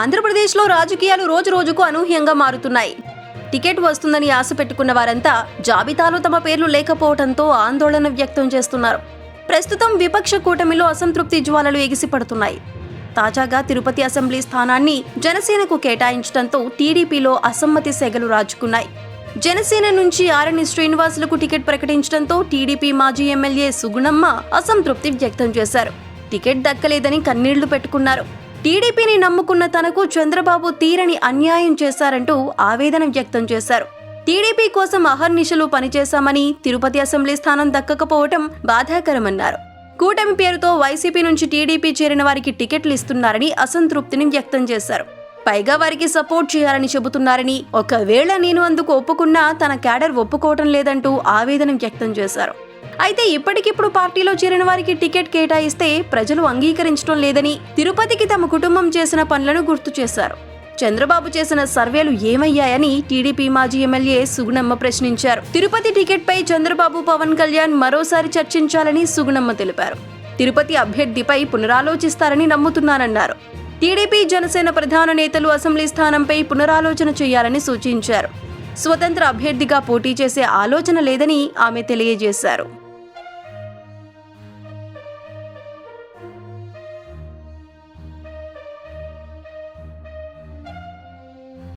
ఆంధ్రప్రదేశ్లో రాజకీయాలు రోజు రోజుకు అనూహ్యంగా మారుతున్నాయి. టికెట్ వస్తుందని ఆశ పెట్టుకున్న వారంతా జాబితాలో తమ పేర్లు లేకపోవడంతో ఆందోళన వ్యక్తం చేస్తున్నారు. ప్రస్తుతం విపక్ష కూటమిలో అసంతృప్తి జ్వాలలు ఎగిసిపడుతున్నాయి. తాజాగా తిరుపతి అసెంబ్లీ స్థానాన్ని జనసేనకు కేటాయించడంతో టీడీపీలో అసమ్మతి సెగలు రాజుకున్నాయి. జనసేన నుంచి ఆరణి శ్రీనివాసులకు టికెట్ ప్రకటించడంతో టీడీపీ మాజీ ఎమ్మెల్యే సుగుణమ్మ అసంతృప్తి వ్యక్తం చేశారు. టికెట్ దక్కలేదని కన్నీళ్ళు పెట్టుకున్నారు. టీడీపీని నమ్ముకున్న తనకు చంద్రబాబు తీరని అన్యాయం చేశారంటూ ఆవేదన వ్యక్తం చేశారు. టీడీపీ కోసం అహర్నిశలు పనిచేశామని తిరుపతి అసెంబ్లీ స్థానం దక్కకపోవటం బాధాకరమన్నారు. కూటమి పేరుతో వైసీపీ నుంచి టీడీపీ చేరిన వారికి టికెట్లు ఇస్తున్నారని అసంతృప్తిని వ్యక్తం చేశారు. పైగా వారికి సపోర్ట్ చేయాలని చెబుతున్నారని ఒకవేళ నేను అందుకు ఒప్పుకున్నా తన క్యాడర్ ఒప్పుకోవటం లేదంటూ ఆవేదన వ్యక్తం చేశారు. అయితే ఇప్పటికిప్పుడు పార్టీలో చేరిన వారికి టికెట్ కేటాయిస్తే ప్రజలు అంగీకరించడం లేదని తిరుపతికి తమ కుటుంబం చేసిన పనులను గుర్తు చేశారు. చంద్రబాబు చేసిన సర్వేలు ఏమయ్యాయని టీడీపీ మాజీ ఎమ్మెల్యే సుగుణమ్మ ప్రశ్నించారు. తిరుపతి టికెట్పై చంద్రబాబు పవన్ కళ్యాణ్ మరోసారి చర్చించాలని సుగుణమ్మ తెలిపారు. తిరుపతి అభ్యర్థిపై పునరాలోచిస్తారని నమ్ముతున్నానన్నారు. టీడీపీ జనసేన ప్రధాన నేతలు అసెంబ్లీ స్థానంపై పునరాలోచన చేయాలని సూచించారు. స్వతంత్ర అభ్యర్థిగా పోటీ చేసే ఆలోచన లేదని ఆమె తెలియజేశారు.